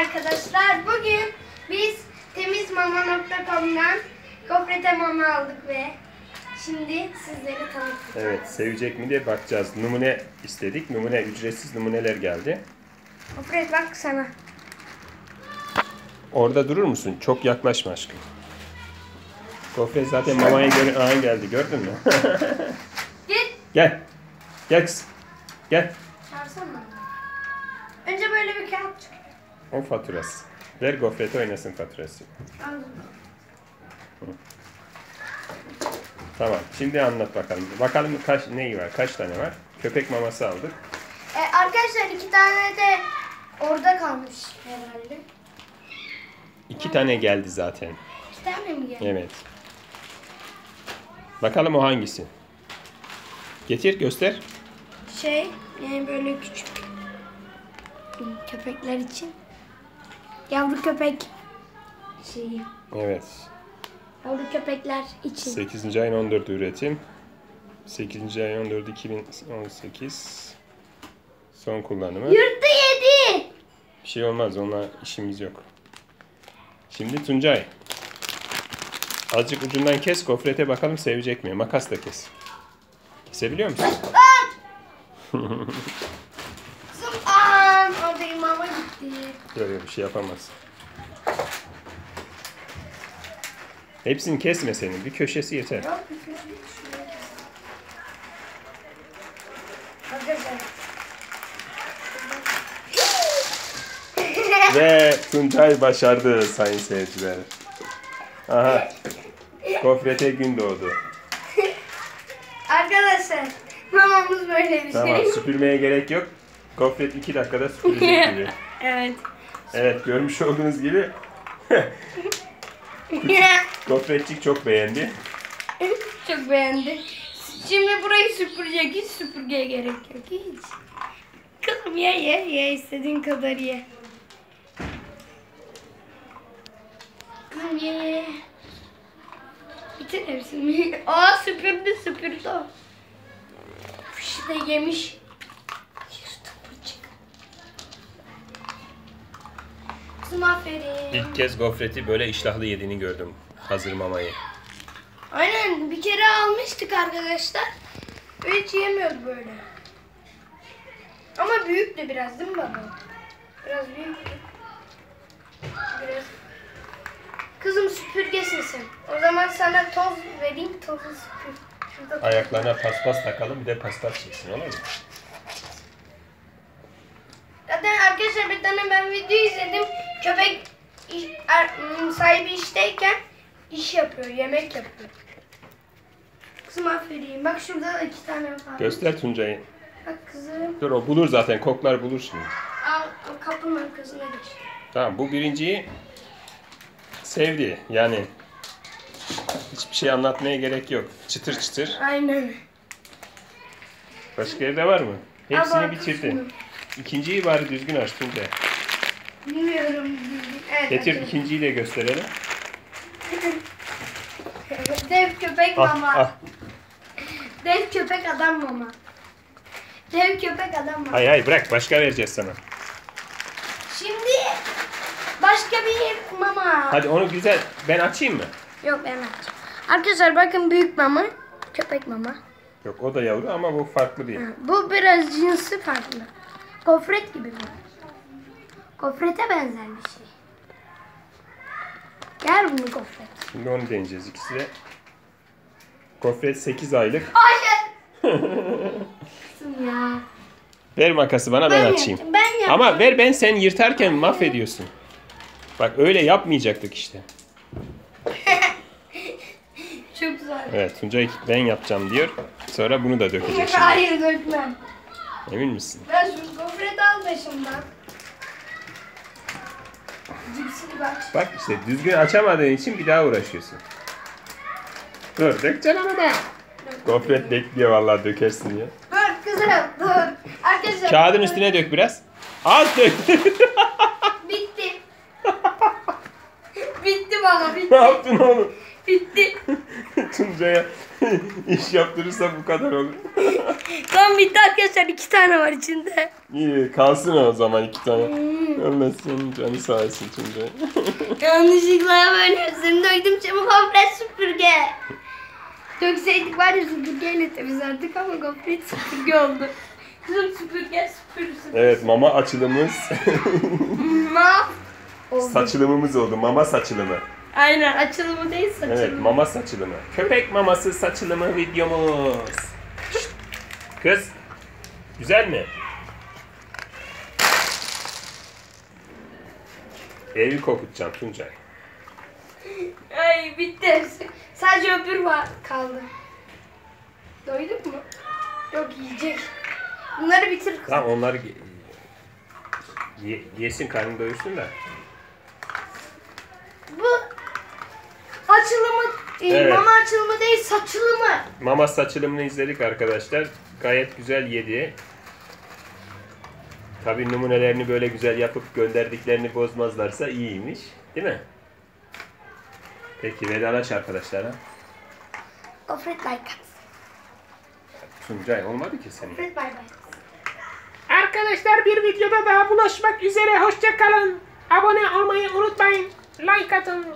arkadaşlar. Bugün biz temizmama.com'dan gofrete mama aldık ve şimdi sizleri tanıtacağız. Evet, sevecek mi diye bakacağız. Numune istedik. Numune, ücretsiz numuneler geldi. Gofret bak sana. Orada durur musun? Çok yaklaşma aşkım. Gofret zaten mamaya göre Aha, geldi. Gördün mü? Git. Gel. Gel kız. Gel. O faturası. Ver gofreti oynasın faturası. Tamam. Şimdi anlat bakalım. Bakalım kaç neyi var? Kaç tane var? Köpek maması aldık. E, arkadaşlar iki tane de orada kalmış herhalde. İki tane geldi zaten. İki tane mi geldi? Evet. Bakalım o hangisi? Getir göster. Şey yani böyle küçük köpekler için. Yavru köpek şeyi. Evet. Yavru köpekler için. 8. ayın 14 üretim. 8. ayın 14 2018. Son kullanımı. Yırttı yedi. Bir şey olmaz onunla işimiz yok. Şimdi Tuncay. Azıcık ucundan kes gofrete bakalım sevecek mi? Makas da kes. Kesebiliyor musun? Kızım aa orada imama gitti. Yok bir şey yapamaz. Hepsini kesme senin. Bir köşesi yeter. Yok bir. Arkadaşlar. Ve Tuncay başardı sayın seyirciler. Aha. Gofrete gün doğdu. Arkadaşlar mamamız böyle bir Tamam şey. süpürmeye gerek yok. Gofret 2 dakikada süpürecek gibi. evet. Evet görmüş olduğunuz gibi gofretçik çok beğendi. Çok beğendi. Şimdi burayı süpürecek. Hiç süpürgeye gerek yok. Hiç. Kızım ye ye ye istediğin kadar ye. Kızım ye ye. Bitir hepsini. Aa süpürdü süpürdü. Fışı da yemiş. Kızım aferin. İlk kez gofreti böyle iştahlı yediğini gördüm. Hazır mamayı. Aynen bir kere almıştık arkadaşlar. Ve hiç yemiyordu böyle. Ama büyüktü biraz değil mi baba? Biraz büyüktü. Biraz. Kızım süpürgesin sen. O zaman sana toz vereyim tozu süpür. Şurada Ayaklarına paspas takalım bir de paspas çıksın olur mu? Zaten arkadaşlar bir tane ben video izledim. Köpek iş- er- ım, sahibi işteyken iş yapıyor, yemek yapıyor. Kızım aferin. Bak şurada da iki tane var. Göster Tuncay'ı. Bak kızım. Dur o bulur zaten koklar bulur şimdi. Al, kapının arkasına geç. Tamam bu birinciyi sevdi. Yani hiçbir şey anlatmaya gerek yok. Çıtır çıtır. Aynen. Başka evde var mı? Hepsini bitirdi. İkinciyi bari düzgün aç Tuncay. Bilmiyorum. Evet, Getir açalım. ikinciyi de gösterelim. Dev köpek Ah, mama. ah. Dev köpek adam mama. Dev köpek adam mama. Hay hay bırak başka vereceğiz sana. Şimdi başka bir mama. Hadi onu güzel ben açayım mı? Yok ben açacağım. Arkadaşlar bakın büyük mama. Köpek mama. Yok o da yavru ama bu farklı bir. Ha, Bu biraz cinsi farklı. Gofret gibi mi? Gofrete benzer bir şey. Gel bunu gofret. Şimdi onu deneyeceğiz ikisi de. Gofret 8 aylık. Hayır. Kızım ya. Ver makası bana ben, Ben açayım. yaptım, ben yaptım. Ama ver ben sen yırtarken mahvediyorsun. Bak öyle yapmayacaktık işte. Çok güzel. Evet Tuncay ben yapacağım diyor. Sonra bunu da dökecek şimdi. Hayır dökmem. Emin misin? Ben şu gofreti al başımdan. Cipsini bak. Bak işte düzgün açamadığın için bir daha uğraşıyorsun. Dur dökeceksin ama da. Gofret bekliyor vallahi dökersin ya. Dur kızım dur. Arkadaşlar. Kağıdın üstüne dök biraz. Az dök. Bitti. bitti bana bitti. ne yaptın oğlum? Bitti. Tuncay'a iş yaptırırsa bu kadar olur. Kan bitti arkadaşlar. iki tane var içinde. İyi kalsın o zaman iki tane. Ölmesin canı sağ olsun Tuncay. Yanlışlıkla böyle üstünü döktüm şimdi gofret süpürge. Dökseydik var ya süpürgeyle temizlerdik ama gofret süpürge oldu. Kızım süpürge süpürsün. evet mama açılımız. Ma. Oldu. saçılımımız oldu. Mama saçılımı. Aynen açılımı değil saçılımı. Evet mama saçılımı. Köpek maması saçılımı videomuz. Kız. Güzel mi? Evi kokutacağım Tuncay. Ay bitti. Sadece öbür var kaldı. Doyduk mu? Yok yiyecek. Bunları bitir kızım. Tamam onları ye- ye- yesin karnını doyursun da. Bu açılımı, e, Evet. mama açılımı değil saçılımı. Mama saçılımını izledik arkadaşlar. Gayet güzel yedi. Tabii numunelerini böyle güzel yapıp gönderdiklerini bozmazlarsa iyiymiş. Değil mi? Peki vedalaş arkadaşlara. Gofret like at. Tuncay olmadı ki senin. Gofret. Arkadaşlar bir videoda daha bulaşmak üzere. Hoşça kalın. Abone olmayı unutmayın. Like atın.